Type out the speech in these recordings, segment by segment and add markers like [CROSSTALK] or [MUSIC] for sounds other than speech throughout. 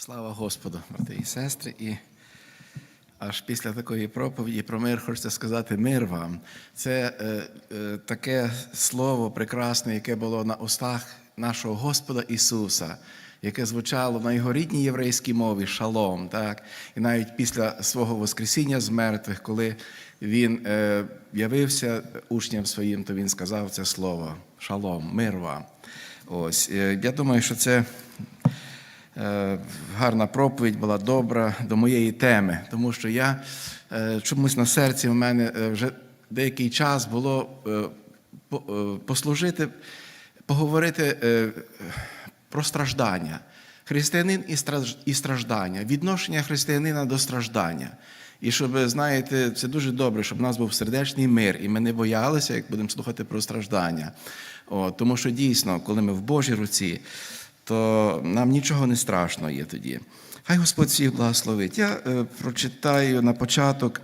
Слава Господу, брати і сестри. І аж після такої проповіді про мир хочеться сказати мир вам. Це е, е, таке слово прекрасне, яке було на устах нашого Господа Ісуса, яке звучало на його рідній єврейській мові шалом. Так? І навіть після свого Воскресіння з мертвих, коли він е, явився учням своїм, то він сказав це слово шалом, мир вам. Ось, е, я думаю, що це гарна проповідь була добра до моєї теми, тому що я е, чомусь на серці в мене е, вже деякий час було е, по- е, послужити, поговорити е, про страждання. Християнин і страждання, відношення християнина до страждання. І щоб, знаєте, це дуже добре, щоб в нас був сердечний мир, і ми не боялися, як будемо слухати про страждання. О, тому що дійсно, коли ми в Божій руці, то нам нічого не страшно є тоді. Хай Господь всіх благословить. Я е, прочитаю на початок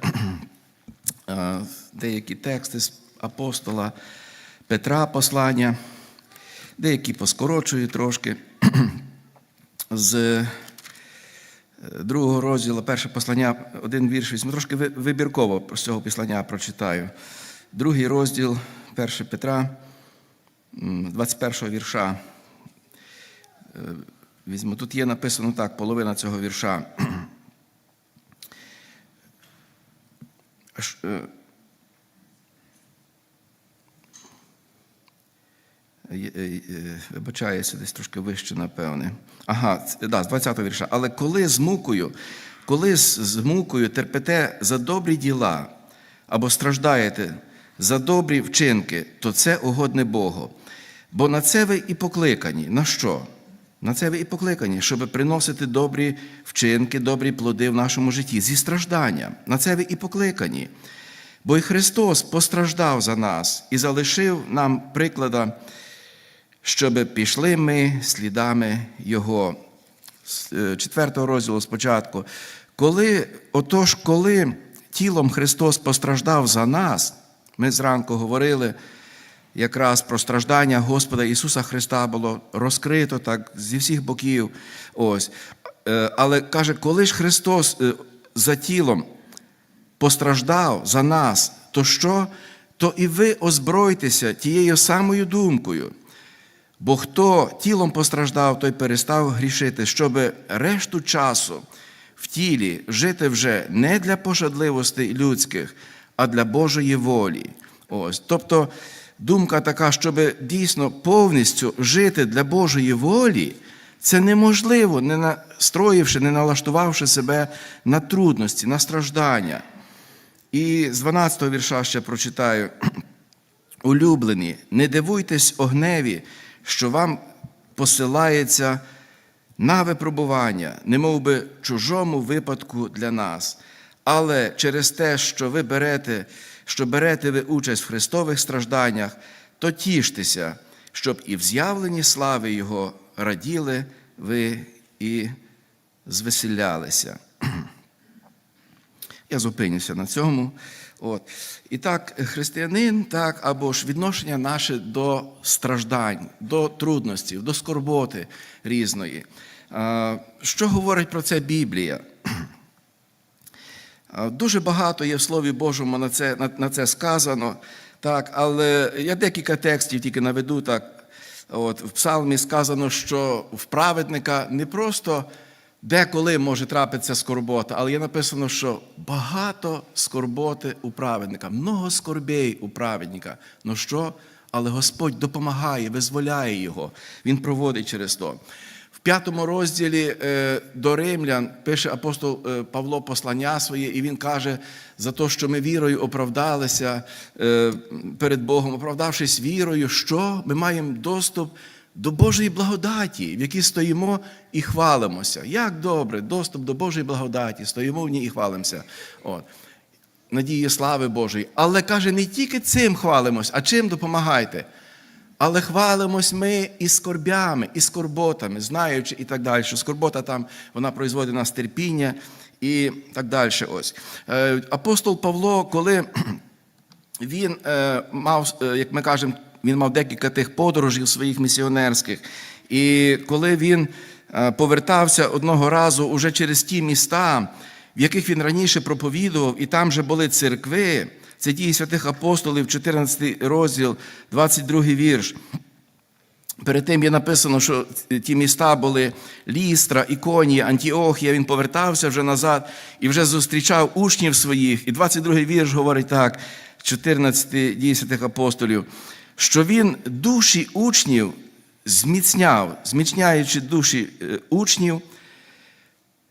[CLEARS THROAT] е, деякі тексти з апостола Петра послання, деякі поскорочую трошки. [CLEARS THROAT] з е, другого розділу, перше послання, один вірш, візьму. трошки вибірково з цього послання прочитаю. Другий розділ, 1 Петра, 21 вірша. Е, Візьму. Тут є написано так, половина цього вірша. [CLEARS THROAT] Е, е, Вибачаюся, десь трошки вище, напевне. Ага, да, з 20 го вірша. Але коли з мукою, коли з мукою терпите за добрі діла або страждаєте за добрі вчинки, то це угодне Богу. Бо на це ви і покликані. На що? На це ви і покликані, щоб приносити добрі вчинки, добрі плоди в нашому житті зі страждання. На це ви і покликані. Бо і Христос постраждав за нас і залишив нам приклада, щоб пішли ми слідами Його. З е, четвертого розділу спочатку. Коли, отож, коли тілом Христос постраждав за нас, ми зранку говорили якраз про страждання Господа Ісуса Христа було розкрито так зі всіх боків. Ось. Е, Але каже, коли ж Христос е, за тілом постраждав за нас, то що? То і ви озбройтеся тією самою думкою. Бо хто тілом постраждав, той перестав грішити, щоб решту часу в тілі жити вже не для пожадливостей людських, а для Божої волі. Ось. Тобто думка така, щоб дійсно повністю жити для Божої волі, це неможливо, не настроївши, не налаштувавши себе на трудності, на страждання. І з 12 го вірша ще прочитаю. [CLEARS THROAT] Улюблені, не дивуйтесь огневі, що вам посилається на випробування, немов би чужому випадку для нас. Але через те, що ви берете, що берете ви участь в Христових стражданнях, то тіштеся, щоб і в з'явленні слави Його раділи ви і звеселялися. [CLEARS THROAT] Я зупинюся на цьому. От. І так, християнин, так, або ж відношення наше до страждань, до трудностей, до скорботи різної. Що говорить про це Біблія? [CLEARS THROAT] Дуже багато є в Слові Божому на це, на, на це сказано, так, але я декілька текстів тільки наведу так. От, в псалмі сказано, що в праведника не просто деколи може трапитися скорбота, але є написано, що багато скорботи у праведника, много скорбей у праведника. Ну що? Але Господь допомагає, визволяє його. Він проводить через то. П'ятому розділі е, до римлян пише апостол е, Павло послання своє, і він каже за те, що ми вірою оправдалися е, перед Богом, оправдавшись вірою, що ми маємо доступ до Божої благодаті, в якій стоїмо і хвалимося. Як добре, доступ до Божої благодаті, стоїмо в ній і хвалимося. От. Надії слави Божої. Але каже, не тільки цим хвалимось, а чим допомагайте. Але хвалимось ми і скорбями, і скорботами, знаючи і так далі, що скорбота там вона производить нас терпіння і так далі. Ось. Е, Апостол Павло, коли [CLEARS THROAT] він е, мав, е, як ми кажемо, він мав декілька тих подорожей своїх місіонерських. І коли він повертався одного разу уже через ті міста, в яких він раніше проповідував, і там же були церкви. Це дії святих апостолів, 14 розділ, 22 вірш. Перед тим є написано, що ті міста були Лістра, Іконія, Антіохія. Він повертався вже назад і вже зустрічав учнів своїх. І 22-й вірш говорить так, 14 дій святих апостолів, що він душі учнів зміцняв, зміцняючи душі е, учнів,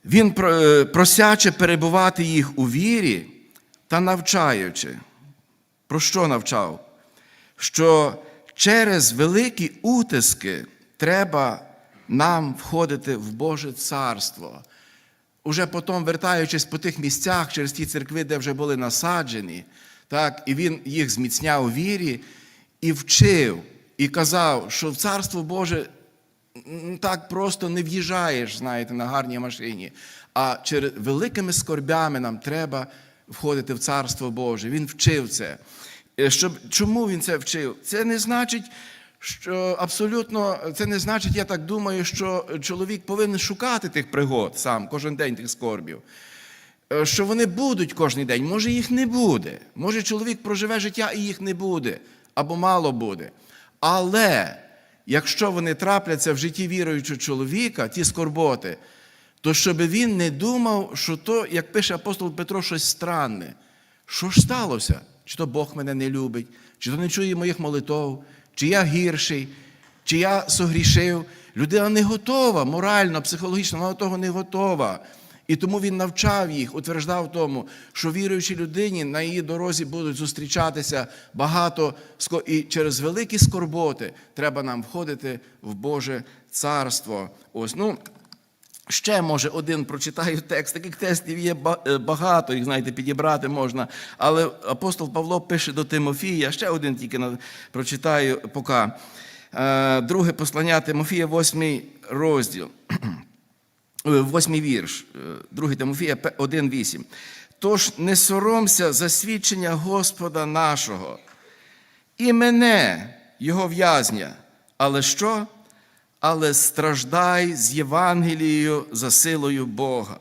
він е, просяче перебувати їх у вірі та навчаючи. Про що навчав? Що через великі утиски треба нам входити в Боже царство. Уже потім, вертаючись по тих місцях через ті церкви, де вже були насаджені, так, і він їх зміцняв у вірі і вчив, і казав, що в Царство Боже так просто не в'їжджаєш, знаєте, на гарній машині. А через великими скорбями нам треба входити в Царство Боже. Він вчив це. Е, Щоб, чому він це вчив? Це не значить, що абсолютно це не значить, я так думаю, що чоловік повинен шукати тих пригод сам кожен день тих скорбів. Е, Що вони будуть кожен день, може їх не буде. Може чоловік проживе життя і їх не буде, або мало буде. Але якщо вони трапляться в житті віруючого чоловіка, ті скорботи, то щоб він не думав, що то, як пише апостол Петро, щось странне. Що ж сталося? Чи то Бог мене не любить, чи то не чує моїх молитов, чи я гірший, чи я согрішив. Людина не готова морально, психологічно, вона до того не готова. І тому він навчав їх, утверждав тому, що віруючій людині на її дорозі будуть зустрічатися багато і через великі скорботи треба нам входити в Боже царство. Ось ну. Ще, може, один прочитаю текст. Таких текстів є е, багато, їх, знаєте, підібрати можна. Але апостол Павло пише до Тимофія, ще один тільки прочитаю поки. Е, Друге послання Тимофія, восьмий розділ, Е, восьмий вірш, е, другий Тимофія 1,8. Тож не соромся засвідчення Господа нашого і мене, його в'язня. Але що? Але страждай з Євангелією за силою Бога.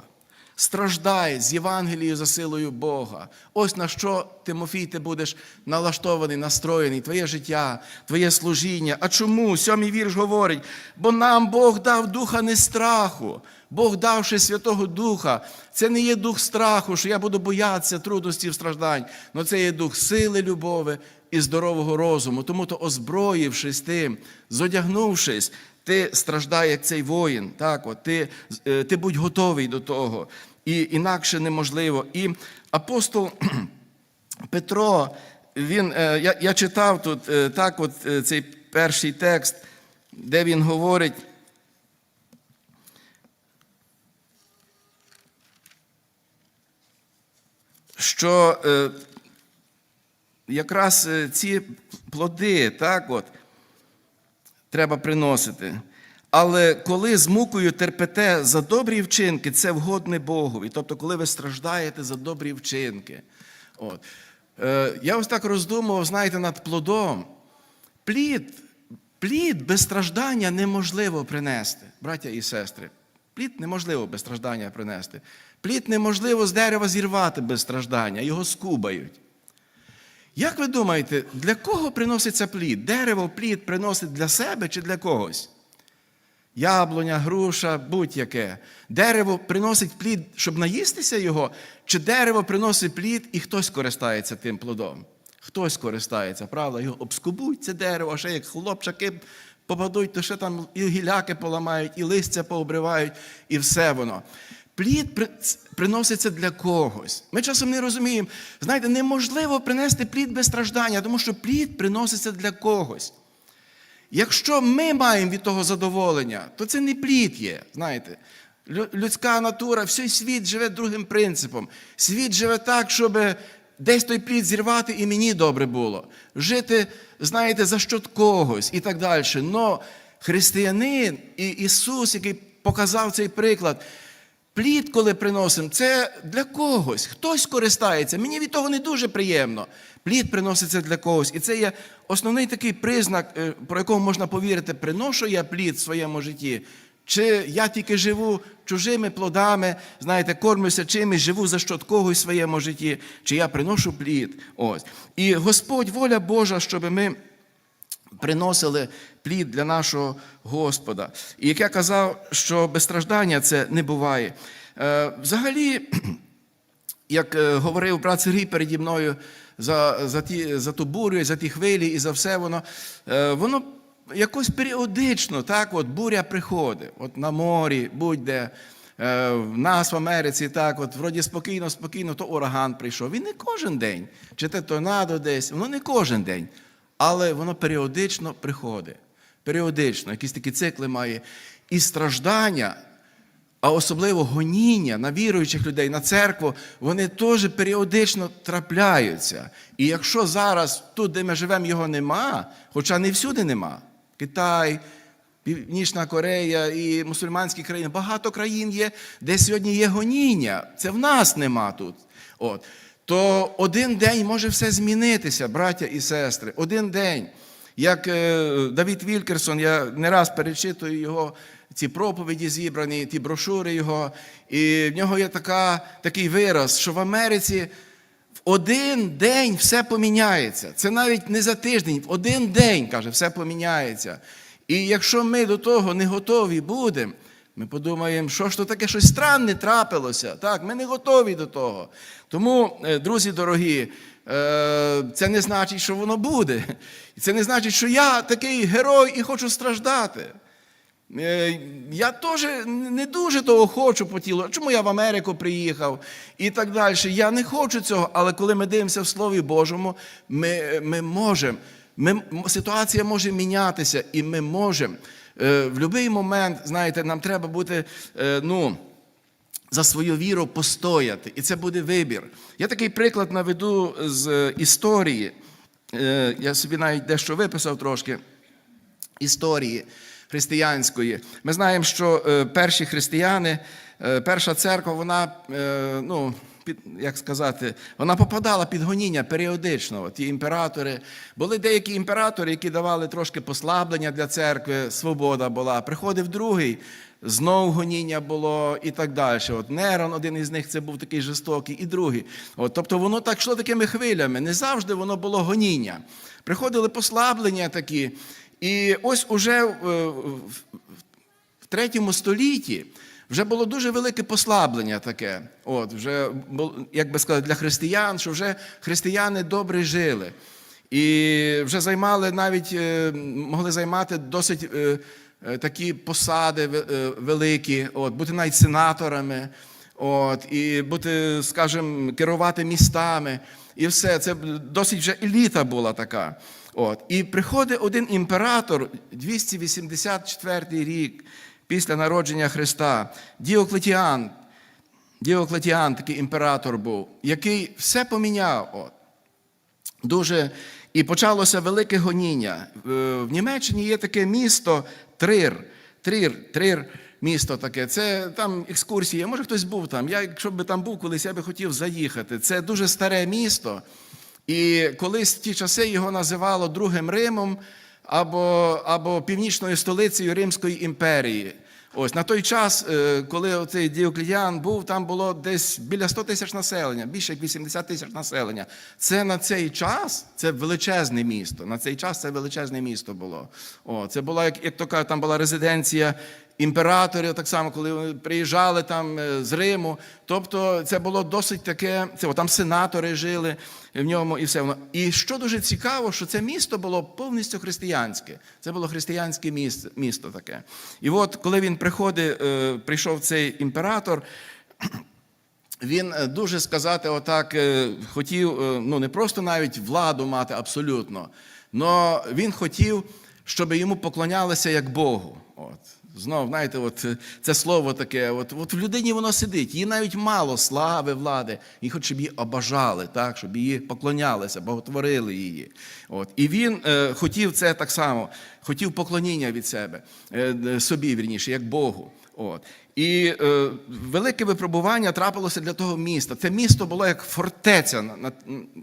Страждай з Євангелією за силою Бога. Ось на що, Тимофій, ти будеш налаштований, настроєний, твоє життя, твоє служіння. А чому? Сьомий вірш говорить, бо нам Бог дав духа не страху. Бог давши Святого Духа, це не є дух страху, що я буду боятися трудностей, страждань, але це є дух сили, любові і здорового розуму. Тому то, озброївшись тим, зодягнувшись, ти страждай, як цей воїн. Так, от, ти, е, ти будь готовий до того. І інакше неможливо. І апостол [CLEARS THROAT] Петро, він, е, я, я читав тут е, так, от цей перший текст, де він говорить. Що е, якраз е, ці плоди, так от, треба приносити. Але коли з мукою терпете за добрі вчинки, це вгодне Богові. Тобто, коли ви страждаєте за добрі вчинки. От. Е, я ось так роздумував, знаєте, над плодом. Плід, плід без страждання неможливо принести, браття і сестри. Плід неможливо без страждання принести. Плід неможливо з дерева зірвати без страждання, його скубають. Як ви думаєте, для кого приноситься плід? Дерево плід приносить для себе чи для когось? Яблуня, груша, будь-яке. Дерево приносить плід, щоб наїстися його, чи дерево приносить плід і хтось користається тим плодом? Хтось користається, правда? Його обскубуть це дерево, а ще як хлопчаки попадуть, то ще там і гіляки поламають, і листя пообривають, і все воно. Плід приноситься для когось. Ми часом не розуміємо. Знаєте, неможливо принести плід без страждання, тому що плід приноситься для когось. Якщо ми маємо від того задоволення, то це не плід є. Знаєте, людська натура, всій світ живе другим принципом. Світ живе так, щоб десь той плід зірвати і мені добре було. Жити, знаєте, за що когось і так далі. Но християнин і Ісус, який показав цей приклад, Плід, коли приносимо, це для когось. Хтось користається. Мені від того не дуже приємно. Плід приноситься для когось. І це є основний такий признак, е, про якого можна повірити, приношу я плід в своєму житті, Чи я тільки живу чужими плодами, знаєте, кормлюся чимось, живу за що когось в своєму житті, чи я приношу плід. Ось. І Господь, воля Божа, щоб ми приносили плід для нашого Господа. І як я казав, що без страждання це не буває. Е, Взагалі, [CLEARS THROAT] як е, говорив брат Сергій переді мною за, за, ті, за ту бурю, за ті хвилі і за все воно, е, воно якось періодично, так, от буря приходить, от на морі, будь-де. е, В нас в Америці так, от вроді спокійно, спокійно, то ураган прийшов. Він не кожен день. Чи те торнадо десь, воно не кожен день. Але воно періодично приходить. Періодично, якісь такі цикли має. І страждання а особливо гоніння на віруючих людей, на церкву, вони теж періодично трапляються. І якщо зараз тут, де ми живемо, його нема, хоча не всюди нема, Китай, Північна Корея і мусульманські країни, багато країн є, де сьогодні є гоніння. Це в нас нема тут. От. То один день може все змінитися, браття і сестри. Один день. Як е, Давід Вількерсон, я не раз перечитую його ці проповіді зібрані, ті брошури його, і в нього є така, такий вираз, що в Америці один день все поміняється. Це навіть не за тиждень, в один день, каже, все поміняється. І якщо ми до того не готові будемо, ми подумаємо, що ж то таке щось странне трапилося. Так, ми не готові до того. Тому, е, друзі дорогі, е, це не значить, що воно буде. І Це не значить, що я такий герой і хочу страждати. Е, Я теж не дуже того хочу по тілу. Чому я в Америку приїхав і так далі. Я не хочу цього, але коли ми дивимося в Слові Божому, ми, ми можемо. Ми, ситуація може мінятися, і ми можемо. Е, В будь-який момент, знаєте, нам треба бути, е, ну, за свою віру постояти. І це буде вибір. Я такий приклад наведу з історії. Я собі навіть дещо виписав трошки історії християнської. Ми знаємо, що е, перші християни, е, перша церква, вона, е, ну, під, як сказати, вона попадала під гоніння періодично. Ті імператори. Були деякі імператори, які давали трошки послаблення для церкви, свобода була. Приходив другий. Знов гоніння було і так далі. От Нерон, один із них, це був такий жорстокий, і другий. От, тобто воно так йшло такими хвилями. Не завжди воно було гоніння. Приходили послаблення такі. І ось уже в, в, третьому столітті вже було дуже велике послаблення таке. От, вже, як би сказати, для християн, що вже християни добре жили. І вже займали навіть, е, могли займати досить е, е, такі посади ве- е, великі, от, бути навіть сенаторами, от, і бути, скажімо, керувати містами. І все, це досить вже еліта була така. От. І приходить один імператор, 284 рік після народження Христа, Діоклетіан. Діоклетіан такий імператор був, який все поміняв. От. Дуже. І почалося велике гоніння. Е, В Німеччині є таке місто Трир. Трир, Трир місто таке. Це там екскурсія. Може, хтось був там. Я, якщо б там був колись, я би хотів заїхати. Це дуже старе місто. І колись в ті часи його називало Другим Римом або, або північною столицею Римської імперії. Ось на той час, е, коли цей Діоклетіан був, там було десь біля 100 тисяч населення, більше як 80 тисяч населення. Це на цей час це величезне місто. На цей час це величезне місто було. О, це була, як, як то кажуть, там була резиденція імператорів, так само, коли вони приїжджали там е, з Риму. Тобто це було досить таке. Це там сенатори жили в ньому і все. І що дуже цікаво, що це місто було повністю християнське. Це було християнське місто, місто таке. І от коли він приходить, е, прийшов цей імператор. [CLEARS THROAT] Він е, дуже сказати, отак хотів, ну не просто навіть владу мати абсолютно, але він хотів, щоб йому поклонялися як Богу. От. Знов, знаєте, от е, це слово таке, от, от в людині воно сидить, їй навіть мало слави, влади, і хоч щоб її обажали, так, щоб її поклонялися, боготворили її. От. І він е, хотів це так само, хотів поклоніння від себе, е, собі, вірніше, як Богу. От. І е, велике випробування трапилося для того міста. Це місто було як фортеця,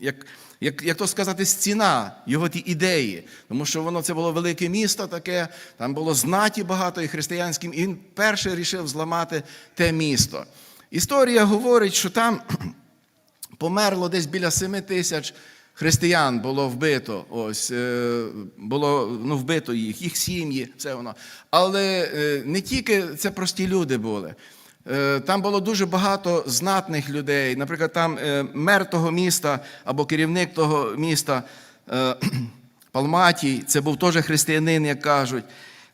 як, як, як то сказати, стіна його ті ідеї. Тому що воно це було велике місто таке, там було знаті багато і християнським, і він перший рішив зламати те місто. Історія говорить, що там [CLEARS THROAT] померло десь біля 7 тисяч християн було вбито. Ось е, було ну, вбито їх, їх сім'ї, все воно. Але е, не тільки це прості люди були. Е, Там було дуже багато знатних людей. Наприклад, там е, мер того міста або керівник того міста е, [CLEARS THROAT] Палматій, це був теж християнин, як кажуть.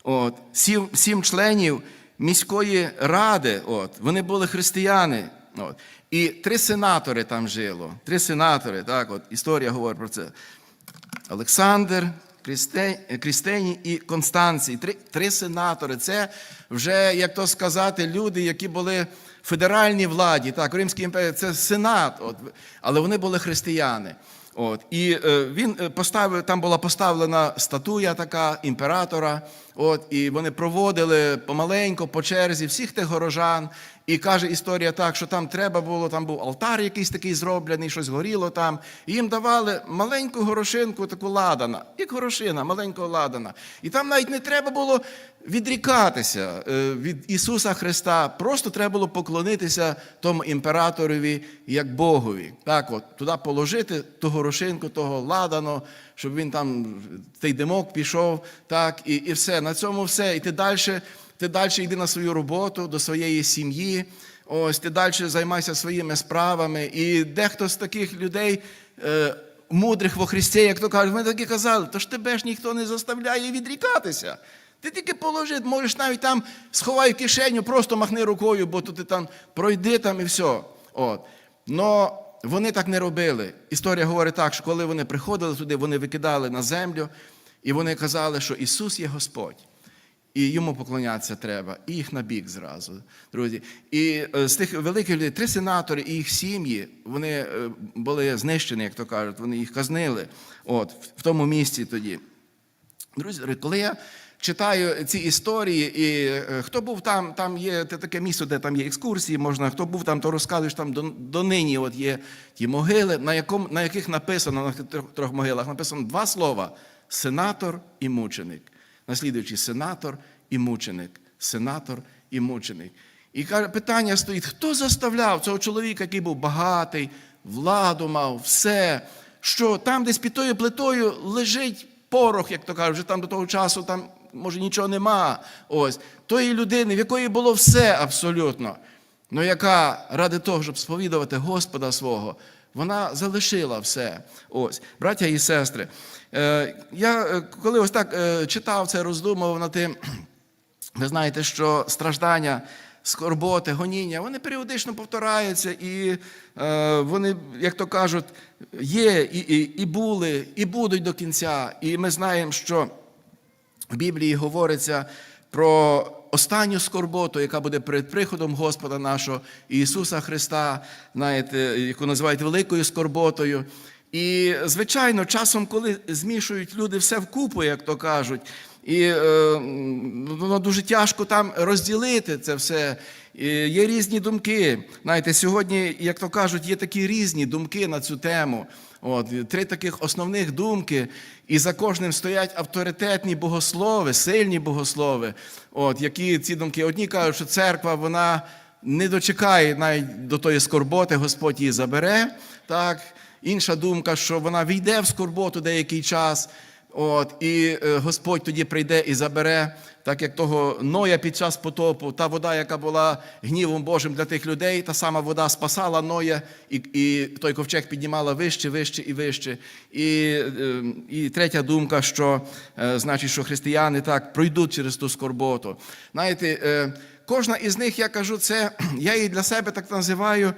От. Сім, сім членів міської ради, от, вони були християни. От. І три сенатори там жило. Три сенатори, так, от, історія говорить про це. Олександр, Крістені і Констанцій. Три, три сенатори. Це вже, як то сказати, люди, які були в федеральній владі. Так, в Римській імперії це сенат, от, але вони були християни. От, і е, він е, поставив, там була поставлена статуя така імператора. От, і вони проводили помаленько, по черзі всіх тих горожан. І каже історія так, що там треба було, там був алтар якийсь такий зроблений, щось горіло там. І їм давали маленьку горошинку, таку ладана, як горошина, маленького ладана. І там навіть не треба було відрікатися е, від Ісуса Христа. Просто треба було поклонитися тому імператорові як Богові. Так, от туди положити ту горошинку, того ладану, щоб він там цей димок пішов, так, і, і все. На цьому все. І ти далі, ти далі йди на свою роботу, до своєї сім'ї. Ось ти далі займайся своїми справами. І дехто з таких людей. Е, Мудрих во Христі, як то кажуть, ми так і казали, то ж тебе ж ніхто не заставляє відрікатися. Ти тільки положи, можеш навіть там сховай в кишеню, просто махни рукою, бо то ти там пройди там і все. От. Но вони так не робили. Історія говорить так, що коли вони приходили туди, вони викидали на землю, і вони казали, що Ісус є Господь. І йому поклонятися треба, і їх на бік зразу, друзі. І е, з тих великих людей, три сенатори і їх сім'ї, вони е, були знищені, як то кажуть, вони їх казнили от, в- тому місці тоді. Друзі, коли я читаю ці історії, і е, хто був там, там є таке місце, де там є екскурсії, можна, хто був там, то розказуєш, там до, донині от є ті могили, на, якому, на яких написано, на трьох, трьох могилах написано два слова: сенатор і мученик. Наслідуючий сенатор і мученик, сенатор і мученик. І питання стоїть: хто заставляв цього чоловіка, який був багатий, владу мав, все, що там десь під тою плитою лежить порох, як то кажуть, вже там до того часу там може нічого нема. Ось тої людини, в якої було все абсолютно. Ну яка ради того, щоб сповідувати Господа свого, вона залишила все. Ось, браття і сестри. Е, я е, коли ось так е, читав це, роздумував над тим. [CLEARS THROAT] Ви знаєте, що страждання, скорботи, гоніння, вони періодично повторяються, і е, вони, як то кажуть, є і, і, і були, і будуть до кінця. І ми знаємо, що в Біблії говориться про останню скорботу, яка буде перед приходом Господа нашого Ісуса Христа, знаєте, яку називають великою скорботою. І, звичайно, часом, коли змішують люди все вкупу, як то кажуть, і е, воно дуже тяжко там розділити це все. І є різні думки. Знаєте, сьогодні, як то кажуть, є такі різні думки на цю тему. От, три таких основних думки, і за кожним стоять авторитетні богослови, сильні богослови, от, які ці думки. Одні кажуть, що церква вона не дочекає навіть до тої скорботи, Господь її забере. Так? Інша думка, що вона війде в скорботу деякий час. От, і е, Господь тоді прийде і забере, так як того Ноя під час потопу, та вода, яка була гнівом Божим для тих людей, та сама вода спасала Ноя, і, і той ковчег піднімала вище, вище і вище. І, е, і третя думка, що е, значить, що християни так пройдуть через ту скорботу. Знаєте, е, кожна із них, я кажу, це [CLEARS THROAT] я її для себе так називаю.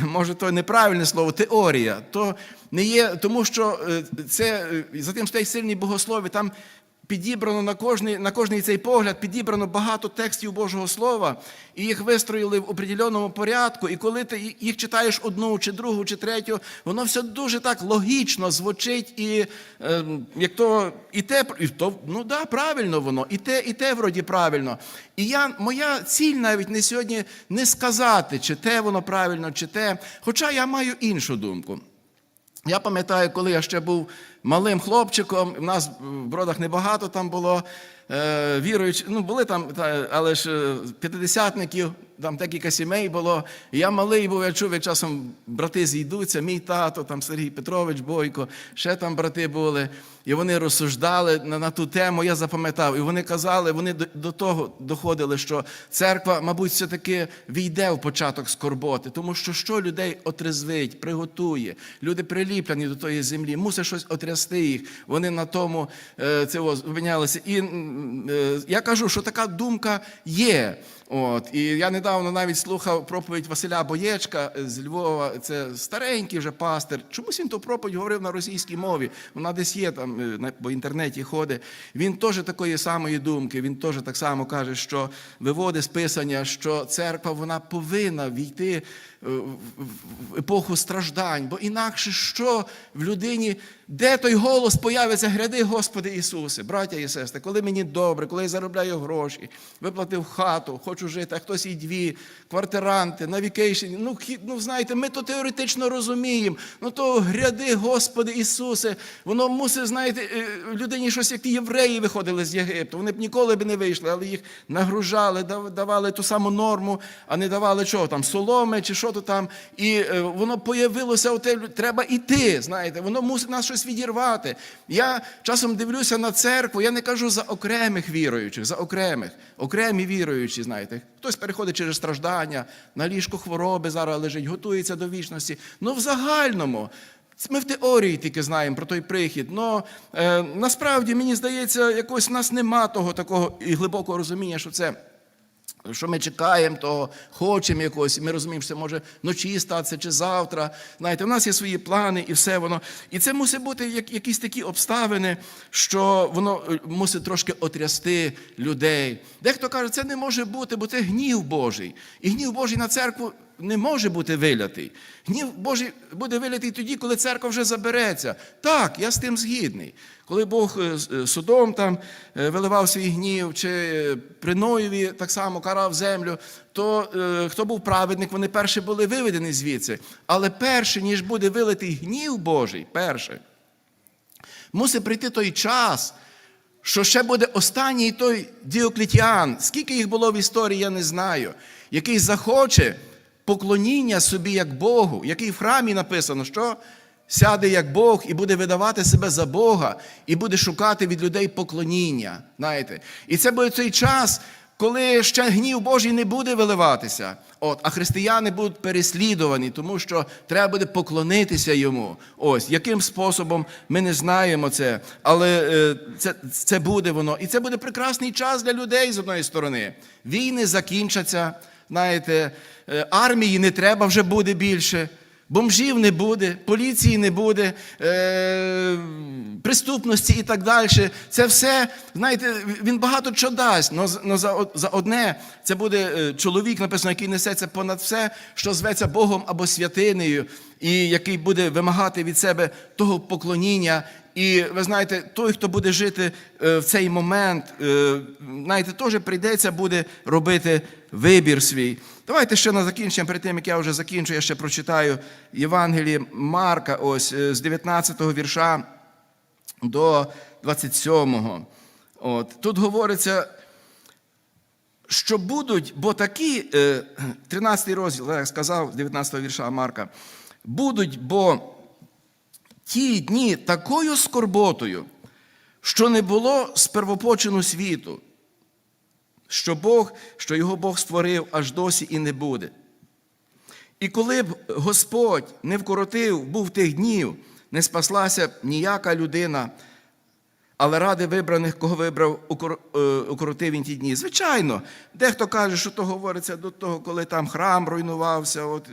Може, то неправильне слово, теорія. То не є, тому що це за тим стоять сильні богослови, там підібрано на кожний, на кожний цей погляд, підібрано багато текстів Божого Слова, і їх вистроїли в определеному порядку. І коли ти їх читаєш одну, чи другу, чи третю, воно все дуже так логічно звучить, і е, як то і те, і то, ну да, правильно воно, і те, і те вроді правильно. І я, моя ціль навіть не сьогодні не сказати, чи те воно правильно, чи те. Хоча я маю іншу думку. Я пам'ятаю, коли я ще був малим хлопчиком, в нас в бродах небагато там було е, віруючих, ну були там, та, але ж е, п'ятидесятників, там декілька сімей було. Я малий був, я чув, як часом брати зійдуться, мій тато, там Сергій Петрович Бойко, ще там брати були. І вони розсуждали на, на ту тему, я запам'ятав. І вони казали, вони до, до того доходили, що церква, мабуть, все-таки війде в початок скорботи, тому що що людей отрезвить, приготує. Люди приліплені до тої землі, мусить щось отрясти їх. Вони на тому е, цього зупинялися. І е, я кажу, що така думка є. От, і я недавно навіть слухав проповідь Василя Боєчка з Львова. Це старенький вже пастир. Чомусь він ту проповідь говорив на російській мові. Вона десь є там е, по інтернеті ходить. Він теж такої самої думки. Він теж так само каже, що виводить з писання, що церква вона повинна війти е, в- епоху страждань, бо інакше що в людині, де той голос появиться, гряди, Господи Ісусе, браття і сестри, коли мені добре, коли я заробляю гроші, виплатив хату, хочу жити, а хтось і дві, квартиранти, навікейшені. Ну, ну знаєте, ми то теоретично розуміємо. Ну то гряди, Господи Ісусе, воно мусить, знаєте, е, людині щось, як ті євреї виходили з Єгипту. Вони б ніколи б не вийшли, але їх нагружали, давали ту саму норму, а не давали чого там, соломи чи що то там. І е, воно появилося, оте, треба іти, знаєте, воно мусить нас щось відірвати. Я часом дивлюся на церкву, я не кажу за окремих віруючих, за окремих, окремі віруючі, знаєте. Хтось переходить через страждання, на ліжку хвороби зараз лежить, готується до вічності. Ну, в загальному. Ми в теорії тільки знаємо про той прихід. Но е, насправді мені здається, якось в нас нема того такого і глибокого розуміння, що це. Що ми чекаємо, того хочемо якогось, і ми розуміємо, що це може вночі статися чи завтра. Знаєте, у нас є свої плани і все воно. І це мусить бути як, якісь такі обставини, що воно е, мусить трошки отрясти людей. Дехто каже, це не може бути, бо це гнів Божий. І гнів Божий на церкву не може бути вилятий. Гнів Божий буде вилятий тоді, коли церква вже забереться. Так, я з тим згідний. Коли Бог е, е, судом там е, виливав свій гнів, чи при Ноєві так само карав землю, то хто був праведник, вони перші були виведені звідси. Але перше, ніж буде вилитий гнів Божий, перше, мусить прийти той час, що ще буде останній той Діоклетіан. Скільки їх було в історії, я не знаю, який захоче поклоніння собі як Богу, який в храмі написано, що сяде як Бог і буде видавати себе за Бога, і буде шукати від людей поклоніння. Знаєте? І це буде цей час, коли ще гнів Божий не буде виливатися, от, а християни будуть переслідувані, тому що треба буде поклонитися йому. Ось яким способом ми не знаємо це, але е, це, це буде воно. І це буде прекрасний час для людей з одної сторони. Війни закінчаться, знаєте, е, армії не треба вже буде більше. Бомжів не буде, поліції не буде, е, преступності і так далі. Це все, знаєте, він багато чого дасть. але за, одне це буде е, чоловік, написано, який несеться понад все, що зветься Богом або святинею, і який буде вимагати від себе того поклоніння. І ви знаєте, той, хто буде жити е, в цей момент, знаєте, теж прийдеться буде робити вибір свій. Давайте ще на закінчення, перед тим, як я вже закінчу, я ще прочитаю Євангеліє Марка, ось е, з 19-го вірша до 27-го. От. Тут говориться, що будуть, бо такі, е, 13 розділ, як сказав, 19 го вірша Марка, будуть, бо ті дні такою скорботою, що не було з первопочину світу, що Бог, що його Бог створив, аж досі і не буде. І коли б Господь не вкоротив був тих днів, не спаслася б ніяка людина, але ради вибраних, кого вибрав, е, укоротив він ті дні. Звичайно, дехто каже, що то говориться до того, коли там храм руйнувався, от,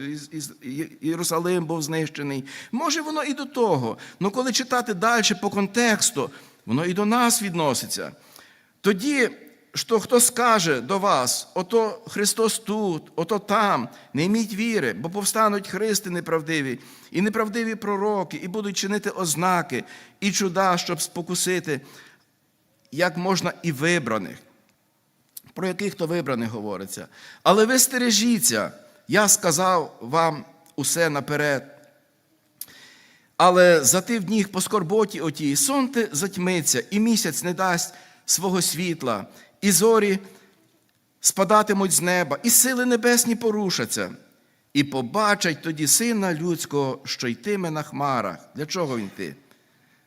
Єрусалим був знищений. Може, воно і до того. Але коли читати далі по контексту, воно і до нас відноситься. Тоді, що хто скаже до вас, ото Христос тут, ото там, не йміть віри, бо повстануть христи неправдиві, і неправдиві пророки, і будуть чинити ознаки і чуда, щоб спокусити, як можна і вибраних. Про яких то вибраних говориться. Але ви стережіться, я сказав вам усе наперед. Але за ти в дніх по скорботі отій сонце затьмиться, і місяць не дасть свого світла, і зорі спадатимуть з неба, і сили небесні порушаться, і побачать тоді сина людського, що йтиме на хмарах. Для чого він йти?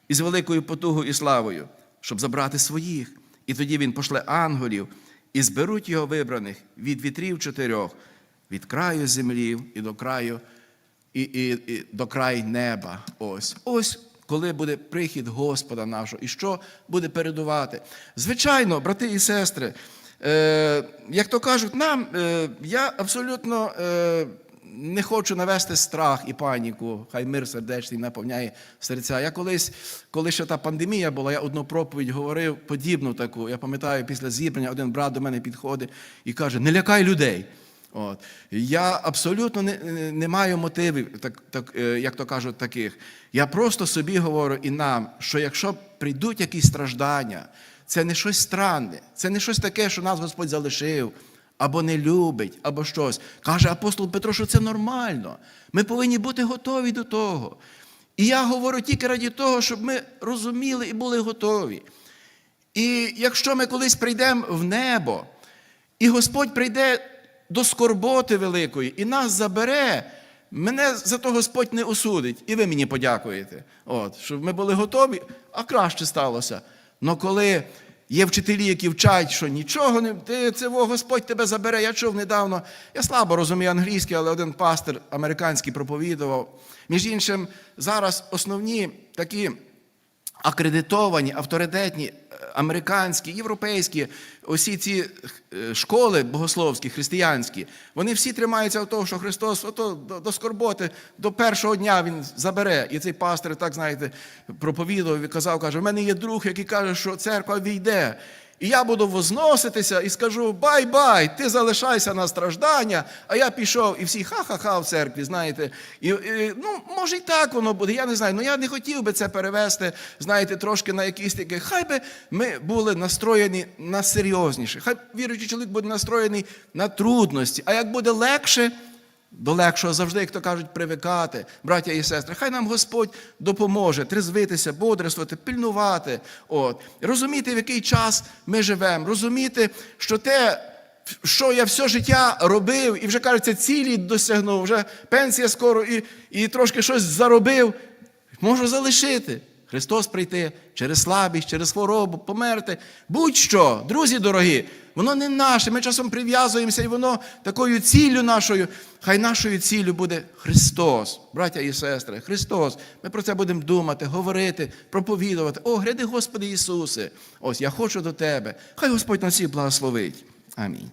Із великою потугою і славою, щоб забрати своїх. І тоді він пошле ангелів і зберуть його вибраних від вітрів чотирьох, від краю землі і до краю і, і, і до краю неба. Ось. Ось коли буде прихід Господа нашого, і що буде передувати. Звичайно, брати і сестри, е, як то кажуть, нам е, я абсолютно. Е, не хочу навести страх і паніку, хай мир сердечний наповняє серця. Я колись, коли ще та пандемія була, я одну проповідь говорив подібну таку. Я пам'ятаю, після зібрання один брат до мене підходить і каже: не лякай людей. От. Я абсолютно не, не маю мотивів, так, так, е, як то кажуть, таких. Я просто собі говорю і нам, що якщо прийдуть якісь страждання, це не щось странне, це не щось таке, що нас Господь залишив, або не любить, або щось. Каже апостол Петро, що це нормально. Ми повинні бути готові до того. І я говорю тільки раді того, щоб ми розуміли і були готові. І якщо ми колись прийдемо в небо, і Господь прийде до скорботи великої і нас забере, мене за то Господь не осудить, і ви мені подякуєте. От, щоб ми були готові, а краще сталося. Но коли є вчителі, які вчать, що нічого не ти, це во, Господь тебе забере. Я чув недавно, я слабо розумію англійське, але один пастир американський проповідував. Між іншим, зараз основні такі акредитовані, авторитетні американські, європейські, усі ці е, школи богословські, християнські, вони всі тримаються того, що Христос ото, до, скорботи до першого дня Він забере. І цей пастор, так знаєте, проповідував і казав, каже: у мене є друг, який каже, що церква війде. І я буду возноситися і скажу: бай-бай, ти залишайся на страждання, а я пішов, і всі ха-ха-ха в церкві, знаєте. І, і, ну, може, і так воно буде, я не знаю. Ну я не хотів би це перевести, знаєте, трошки на якісь такі. Хай би ми були настроєні на серйозніше. Хай віруючий чоловік буде настроєний на трудності. А як буде легше, до легшого завжди, як то кажуть, привикати, браття і сестри. Хай нам Господь допоможе трезвитися, бодрствувати, пильнувати. От. Розуміти, в який час ми живемо, розуміти, що те, що я все життя робив, і вже кажеться, цілі досягнув, вже пенсія скоро і, і трошки щось заробив, можу залишити. Христос прийти через слабість, через хворобу, померти. Будь-що, друзі дорогі, воно не наше. Ми часом прив'язуємося, і воно такою ціллю нашою. Хай нашою ціллю буде Христос, браття і сестри, Христос. Ми про це будемо думати, говорити, проповідувати. О, гряди, Господи Ісусе! Ось я хочу до Тебе. Хай Господь на всіх благословить. Амінь.